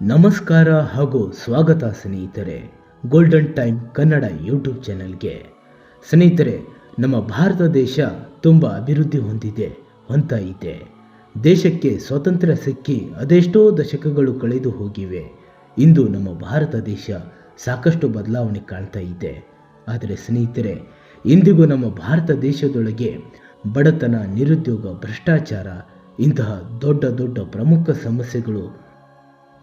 ನಮಸ್ಕಾರ ಹಾಗೂ ಸ್ವಾಗತ ಸ್ನೇಹಿತರೆ ಗೋಲ್ಡನ್ ಟೈಮ್ ಕನ್ನಡ ಯೂಟ್ಯೂಬ್ ಚಾನೆಲ್ಗೆ ಸ್ನೇಹಿತರೆ, ನಮ್ಮ ಭಾರತ ದೇಶ ತುಂಬ ಅಭಿವೃದ್ಧಿ ಹೊಂದಿದೆ ಅಂತ ಇದೆ ದೇಶಕ್ಕೆ ಸ್ವಾತಂತ್ರ್ಯ ಸಿಕ್ಕಿ ಅದೆಷ್ಟೋ ದಶಕಗಳು ಕಳೆದು ಹೋಗಿವೆ. ಇಂದು ನಮ್ಮ ಭಾರತ ದೇಶ ಸಾಕಷ್ಟು ಬದಲಾವಣೆ ಕಾಣ್ತಾ ಇದೆ. ಆದರೆ ಸ್ನೇಹಿತರೆ, ಇಂದಿಗೂ ನಮ್ಮ ಭಾರತ ದೇಶದೊಳಗೆ ಬಡತನ, ನಿರುದ್ಯೋಗ, ಭ್ರಷ್ಟಾಚಾರ, ಇಂತಹ ದೊಡ್ಡ ದೊಡ್ಡ ಪ್ರಮುಖ ಸಮಸ್ಯೆಗಳು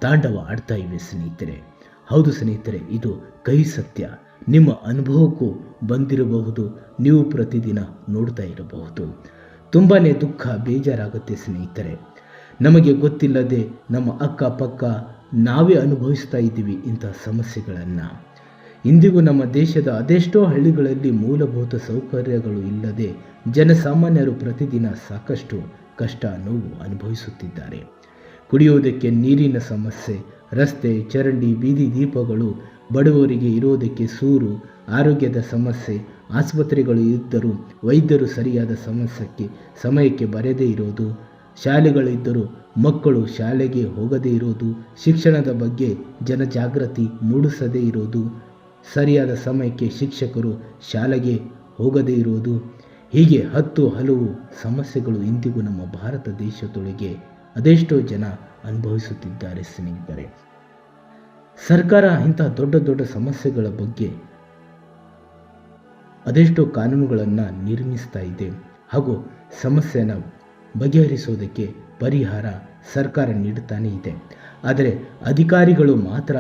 ತಾಂಡವ ಆಡ್ತಾ ಇವೆ ಸ್ನೇಹಿತರೆ. ಹೌದು ಸ್ನೇಹಿತರೆ, ಇದು ಕೈ ಸತ್ಯ. ನಿಮ್ಮ ಅನುಭವಕ್ಕೂ ಬಂದಿರಬಹುದು, ನೀವು ಪ್ರತಿದಿನ ನೋಡ್ತಾ ಇರಬಹುದು. ತುಂಬಾ ದುಃಖ, ಬೇಜಾರಾಗುತ್ತೆ ಸ್ನೇಹಿತರೆ. ನಮಗೆ ಗೊತ್ತಿಲ್ಲದೆ ನಮ್ಮ ಅಕ್ಕಪಕ್ಕ ನಾವೇ ಅನುಭವಿಸ್ತಾ ಇದ್ದೀವಿ ಇಂಥ ಸಮಸ್ಯೆಗಳನ್ನು. ಇಂದಿಗೂ ನಮ್ಮ ದೇಶದ ಅದೆಷ್ಟೋ ಹಳ್ಳಿಗಳಲ್ಲಿ ಮೂಲಭೂತ ಸೌಕರ್ಯಗಳು ಇಲ್ಲದೆ ಜನಸಾಮಾನ್ಯರು ಪ್ರತಿದಿನ ಸಾಕಷ್ಟು ಕಷ್ಟ, ನೋವು ಅನುಭವಿಸುತ್ತಿದ್ದಾರೆ. ಕುಡಿಯುವುದಕ್ಕೆ ನೀರಿನ ಸಮಸ್ಯೆ, ರಸ್ತೆ, ಚರಂಡಿ, ಬೀದಿ ದೀಪಗಳು, ಬಡವರಿಗೆ ಇರೋದಕ್ಕೆ ಸೂರು, ಆರೋಗ್ಯದ ಸಮಸ್ಯೆ, ಆಸ್ಪತ್ರೆಗಳು ಇದ್ದರೂ ವೈದ್ಯರು ಸರಿಯಾದ ಸಮಸ್ಯೆಗೆ, ಸಮಯಕ್ಕೆ ಬರೆದೇ ಇರೋದು, ಶಾಲೆಗಳಿದ್ದರೂ ಮಕ್ಕಳು ಶಾಲೆಗೆ ಹೋಗದೇ ಇರೋದು, ಶಿಕ್ಷಣದ ಬಗ್ಗೆ ಜನಜಾಗೃತಿ ಮೂಡಿಸದೇ ಇರೋದು, ಸರಿಯಾದ ಸಮಯಕ್ಕೆ ಶಿಕ್ಷಕರು ಶಾಲೆಗೆ ಹೋಗದೇ ಇರೋದು. ಹೀಗೆ ಹತ್ತು ಹಲವು ಸಮಸ್ಯೆಗಳು ಇಂದಿಗೂ ನಮ್ಮ ಭಾರತ ದೇಶದೊಳಗೆ ಅದೆಷ್ಟೋ ಜನ ಅನುಭವಿಸುತ್ತಿದ್ದಾರೆ ಸ್ನೇಹಿತರೆ. ಸರ್ಕಾರ ಇಂಥ ದೊಡ್ಡ ದೊಡ್ಡ ಸಮಸ್ಯೆಗಳ ಬಗ್ಗೆ ಅದೆಷ್ಟೋ ಕಾನೂನುಗಳನ್ನು ನಿರ್ಮಿಸ್ತಾ ಇದೆ ಹಾಗೂ ಸಮಸ್ಯೆನ ಬಗೆಹರಿಸೋದಕ್ಕೆ ಪರಿಹಾರ ಸರ್ಕಾರ ನೀಡುತ್ತಾನೇ ಇದೆ. ಆದರೆ ಅಧಿಕಾರಿಗಳು ಮಾತ್ರ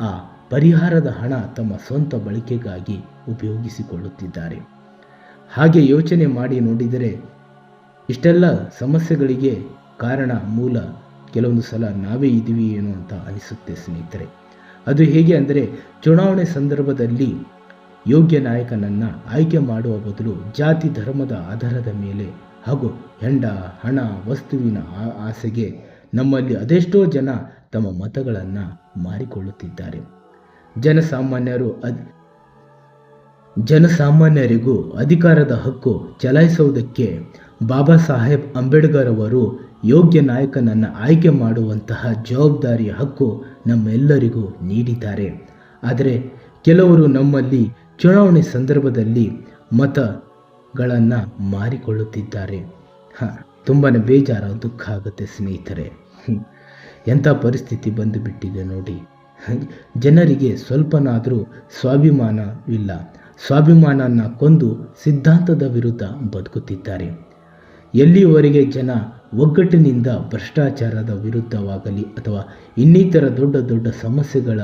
ಆ ಪರಿಹಾರದ ಹಣ ತಮ್ಮ ಸ್ವಂತ ಬಳಕೆಗಾಗಿ ಉಪಯೋಗಿಸಿಕೊಳ್ಳುತ್ತಿದ್ದಾರೆ. ಹಾಗೆ ಯೋಚನೆ ಮಾಡಿ ನೋಡಿದರೆ ಇಷ್ಟೆಲ್ಲ ಸಮಸ್ಯೆಗಳಿಗೆ ಕಾರಣ ಮೂಲ ಕೆಲವೊಂದು ಸಲ ನಾವೇ ಇದ್ದೀವಿ ಏನು ಅಂತ ಅನಿಸುತ್ತೆ ಸ್ನೇಹಿತರೆ. ಅದು ಹೇಗೆ ಅಂದರೆ ಚುನಾವಣೆ ಸಂದರ್ಭದಲ್ಲಿ ಯೋಗ್ಯ ನಾಯಕನನ್ನು ಆಯ್ಕೆ ಮಾಡುವ ಬದಲು ಜಾತಿ ಧರ್ಮದ ಆಧಾರದ ಮೇಲೆ ಹಾಗೂ ಹೆಂಡ, ಹಣ, ವಸ್ತುವಿನ ಆಸೆಗೆ ನಮ್ಮಲ್ಲಿ ಅದೆಷ್ಟೋ ಜನ ತಮ್ಮ ಮತಗಳನ್ನು ಮಾರಿಕೊಳ್ಳುತ್ತಿದ್ದಾರೆ. ಜನಸಾಮಾನ್ಯರು ಅದ್ ಜನಸಾಮಾನ್ಯರಿಗೂ ಅಧಿಕಾರದ ಹಕ್ಕು ಚಲಾಯಿಸುವುದಕ್ಕೆ ಬಾಬಾ ಸಾಹೇಬ್ ಅಂಬೇಡ್ಕರ್ ಅವರು ಯೋಗ್ಯ ನಾಯಕನನ್ನು ಆಯ್ಕೆ ಮಾಡುವಂತಹ ಜವಾಬ್ದಾರಿಯ ಹಕ್ಕು ನಮ್ಮೆಲ್ಲರಿಗೂ ನೀಡಿದ್ದಾರೆ. ಆದರೆ ಕೆಲವರು ನಮ್ಮಲ್ಲಿ ಚುನಾವಣೆ ಸಂದರ್ಭದಲ್ಲಿ ಮತಗಳನ್ನು ಮಾರಿಕೊಳ್ಳುತ್ತಿದ್ದಾರೆ. ಹಾಂ ತುಂಬಾ ಬೇಜಾರ, ದುಃಖ ಆಗುತ್ತೆ ಸ್ನೇಹಿತರೆ. ಎಂಥ ಪರಿಸ್ಥಿತಿ ಬಂದು ಬಿಟ್ಟಿದೆ ನೋಡಿ ಜನರಿಗೆ ಸ್ವಲ್ಪನಾದರೂ ಸ್ವಾಭಿಮಾನವಿಲ್ಲ ಸ್ವಾಭಿಮಾನನ ಕೊಂದು ಸಿದ್ಧಾಂತದ ವಿರುದ್ಧ ಬದುಕುತ್ತಿದ್ದಾರೆ. ಎಲ್ಲಿಯವರೆಗೆ ಜನ ಒಗ್ಗಟ್ಟಿನಿಂದ ಭ್ರಷ್ಟಾಚಾರದ ವಿರುದ್ಧವಾಗಲಿ ಅಥವಾ ಇನ್ನಿತರ ದೊಡ್ಡ ದೊಡ್ಡ ಸಮಸ್ಯೆಗಳ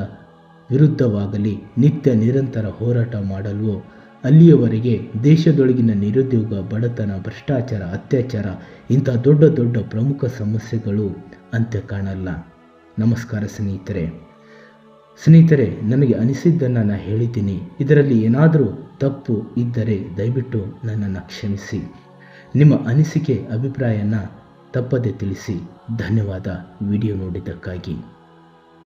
ವಿರುದ್ಧವಾಗಲಿ ನಿತ್ಯ ನಿರಂತರ ಹೋರಾಟ ಮಾಡಲು ಅಲ್ಲಿಯವರೆಗೆ ದೇಶದೊಳಗಿನ ನಿರುದ್ಯೋಗ, ಬಡತನ, ಭ್ರಷ್ಟಾಚಾರ, ಅತ್ಯಾಚಾರ, ಇಂಥ ದೊಡ್ಡ ದೊಡ್ಡ ಪ್ರಮುಖ ಸಮಸ್ಯೆಗಳು ಅಂತ್ಯ ಕಾಣಲ್ಲ. ನಮಸ್ಕಾರ ಸ್ನೇಹಿತರೆ. ಸ್ನೇಹಿತರೆ, ನನಗೆ ಅನಿಸಿದ್ದನ್ನು ನಾನು ಹೇಳಿದ್ದೀನಿ. ಇದರಲ್ಲಿ ಏನಾದರೂ ತಪ್ಪು ಇದ್ದರೆ ದಯವಿಟ್ಟು ನನ್ನನ್ನು ಕ್ಷಮಿಸಿ. ನಿಮ್ಮ ಅನಿಸಿಕೆ, ಅಭಿಪ್ರಾಯನ ತಪ್ಪದೆ ತಿಳಿಸಿ. ಧನ್ಯವಾದ. ವಿಡಿಯೋ ನೋಡಿದ್ದಕ್ಕಾಗಿ.